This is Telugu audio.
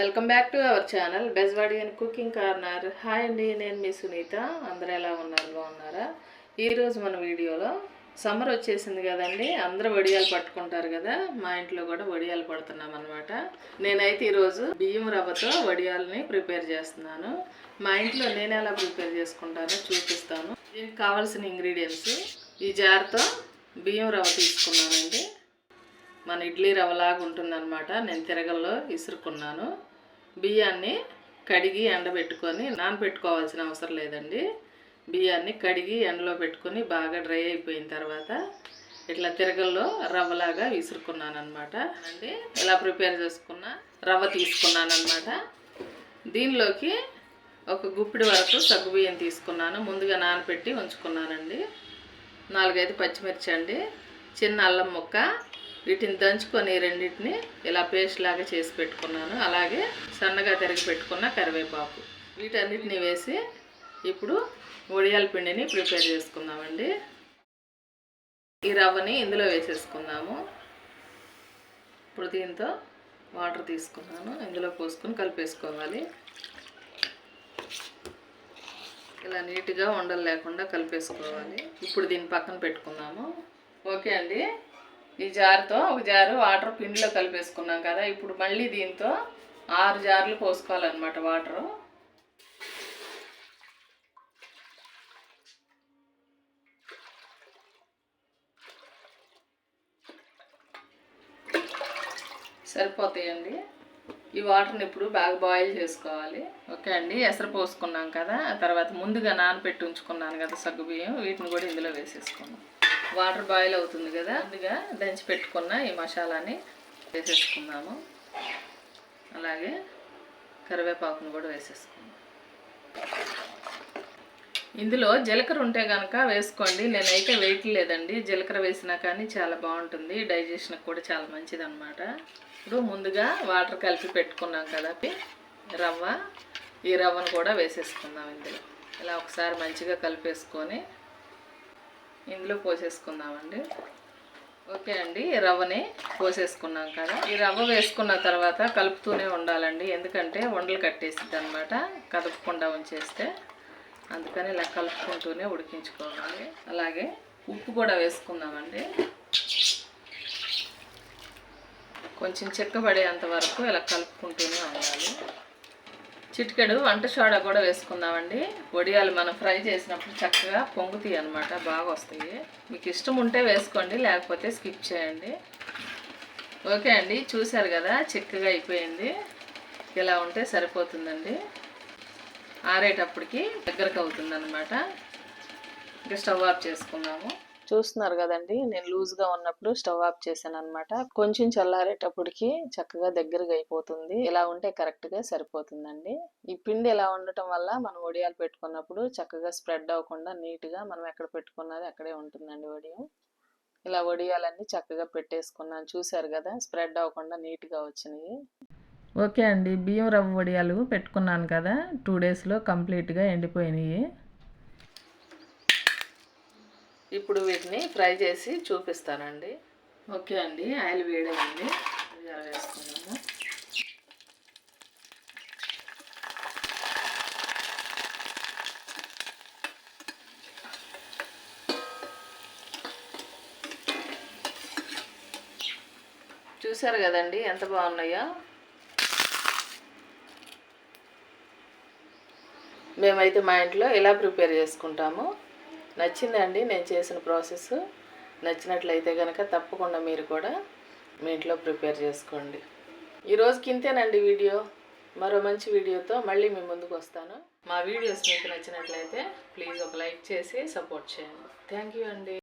Welcome back to our channel Bezwadi and cooking corner. Hi అండి నేను మీ సునీత. అందరూ ఎలా ఉన్నారు? బాగున్నారా? ఈరోజు మన వీడియోలో సమ్మర్ వచ్చేసింది కదండి. అందరూ వడియాలు పట్టుకుంటారు కదా. మా ఇంట్లో కూడా వడియాలు పడుతున్నాం అనమాట నేనైతే ఈరోజు బియ్యం రవ్వతో వడియాలని ప్రిపేర్ చేస్తున్నాను. మా ఇంట్లో నేను ఎలా ప్రిపేర్ చేసుకుంటానో చూపిస్తాను. దీనికి కావాల్సిన ఇంగ్రీడియంట్స్ ఈ జార్తో బియ్యం రవ్వ తీసుకున్నానండి. మన ఇడ్లీ రవ్వలాగా ఉంటుందన్నమాట. నేను తిరగల్లో ఇసురుకున్నాను. బియ్యాన్ని కడిగి ఎండబెట్టుకొని నానబెట్టుకోవాల్సిన అవసరం లేదండి. బియ్యాన్ని కడిగి ఎండలో పెట్టుకొని బాగా డ్రై అయిపోయిన తర్వాత ఇట్లా తిరగల్లో రవ్వలాగా విసురుకున్నాను అనమాట అండి ఇలా ప్రిపేర్ చేసుకున్న రవ్వ తీసుకున్నాను అనమాట దీనిలోకి ఒక గుప్పిడి వరకు సగ్గుబియ్యం తీసుకున్నాను. ముందుగా నానబెట్టి ఉంచుకున్నానండి. నాలుగైదు పచ్చిమిర్చి అండి చిన్న అల్లం ముక్క వీటిని దంచుకొని రెండింటిని ఇలా పేస్ట్ లాగా చేసి పెట్టుకున్నాను. అలాగే సన్నగా తరిగి పెట్టుకున్న కరివేపాకు. వీటన్నిటిని వేసి ఇప్పుడు వడియాల పిండిని ప్రిపేర్ చేసుకుందామండి. ఈ రవ్వని ఇందులో వేసేసుకుందాము. ఇప్పుడు దీంతో వాటర్ తీసుకున్నాను. ఇందులో పోసుకొని కలిపేసుకోవాలి. ఇలా నీట్గా ఉండలు లేకుండా కలిపేసుకోవాలి. ఇప్పుడు దీన్ని పక్కన పెట్టుకుందాము. ఓకే అండి. ఈ జారుతో ఒక జారు వాటర్ పిండిలో కలిపేసుకున్నాం కదా ఇప్పుడు మళ్ళీ దీంతో ఆరు జార్లు పోసుకోవాలన్నమాట వాటరు. సరిపోతాయండి. ఈ వాటర్ని ఇప్పుడు బాగా బాయిల్ చేసుకోవాలి. ఓకే అండి ఎసరు పోసుకున్నాం కదా తర్వాత ముందుగా నానబెట్టి ఉంచుకున్నాను కదా సగ్గుబియ్యం వీటిని కూడా ఇందులో వేసేసుకున్నాం వాటర్ బాయిల్ అవుతుంది కదా? ముందుగా దంచి పెట్టుకున్న ఈ మసాలాని వేసేసుకుందాము. అలాగే కరివేపాకును కూడా వేసేసుకుందాం. ఇందులో జీలకర్ర ఉంటే కనుక వేసుకోండి. నేనైతే వేయట్లేదండి. జీలకర్ర వేసినా కానీ చాలా బాగుంటుంది. డైజెషన్కి కూడా చాలా మంచిది అనమాట ఇప్పుడు ముందుగా వాటర్ కలిపి పెట్టుకున్నాం కదా రవ్వ. ఈ రవ్వను కూడా వేసేసుకుందాం ఇందులో. ఇలా ఒకసారి మంచిగా కలిపేసుకొని ఇందులో పోసేసుకుందామండి. ఓకే అండి రవ్వని పోసేసుకున్నాం కదా. ఈ రవ్వ వేసుకున్న తర్వాత కలుపుతూనే ఉండాలండి. ఎందుకంటే వండలు కట్టేసిద్ది అనమాట కదపకుండా ఉంచేస్తే. అందుకని ఇలా కలుపుకుంటూనే ఉడికించుకోవాలి. అలాగే ఉప్పు కూడా వేసుకుందామండి. కొంచెం చెక్కబడేంత వరకు ఇలా కలుపుకుంటూనే ఉండాలి. చిటికెడు వంట సోడా కూడా వేసుకుందామండి. వడియాలు మనం ఫ్రై చేసినప్పుడు చక్కగా పొంగుతాయి అనమాట బాగా వస్తాయి. మీకు ఇష్టం ఉంటే వేసుకోండి లేకపోతే స్కిప్ చేయండి. ఓకే అండి చూశారు కదా చిక్కగా అయిపోయింది. ఇలా ఉంటే సరిపోతుందండి. ఆరేటప్పటికి దగ్గరకు అవుతుంది అనమాట ఇంకా స్టవ్ ఆఫ్ చేసుకుందాము చూస్తున్నారు కదండి. నేను లూజ్గా ఉన్నప్పుడు స్టవ్ ఆఫ్ చేశాను అనమాట కొంచెం చల్లారేటప్పటికి చక్కగా దగ్గరగా అయిపోతుంది. ఇలా ఉంటే కరెక్ట్గా సరిపోతుందండి. ఈ పిండి ఇలా ఉండటం వల్ల మనం వడియాలు పెట్టుకున్నప్పుడు చక్కగా స్ప్రెడ్ అవ్వకుండా నీట్గా మనం ఎక్కడ పెట్టుకున్నది అక్కడే ఉంటుందండి వడియం. ఇలా వడియాలన్నీ చక్కగా పెట్టేసుకున్నాను. చూశారు కదా స్ప్రెడ్ అవ్వకుండా నీట్గా వచ్చినాయి. ఓకే అండి. బియ్యం రవ్వ వడియాలు పెట్టుకున్నాను కదా టూ డేస్లో కంప్లీట్గా ఎండిపోయినాయి. ఇప్పుడు వీటిని ఫ్రై చేసి చూపిస్తానండి. ఓకే అండి ఆయిల్ వేడైంది. వేసుకున్నాము చూసారు కదండి ఎంత బాగున్నాయో? మేమైతే మా ఇంట్లో ఇలా ప్రిపేర్ చేసుకుంటాము. నచ్చిందండి నేను చేసిన ప్రాసెస్. నచ్చినట్లయితే కనుక తప్పకుండా మీరు కూడా మీ ఇంట్లో ప్రిపేర్ చేసుకోండి. ఈరోజుకి ఇంతేనండి వీడియో. మరో మంచి వీడియోతో మళ్ళీ మీ ముందుకు వస్తాను. మా వీడియోస్ మీకు నచ్చినట్లయితే ప్లీజ్ ఒక లైక్ చేసి సపోర్ట్ చేయండి. థ్యాంక్ యూ అండి.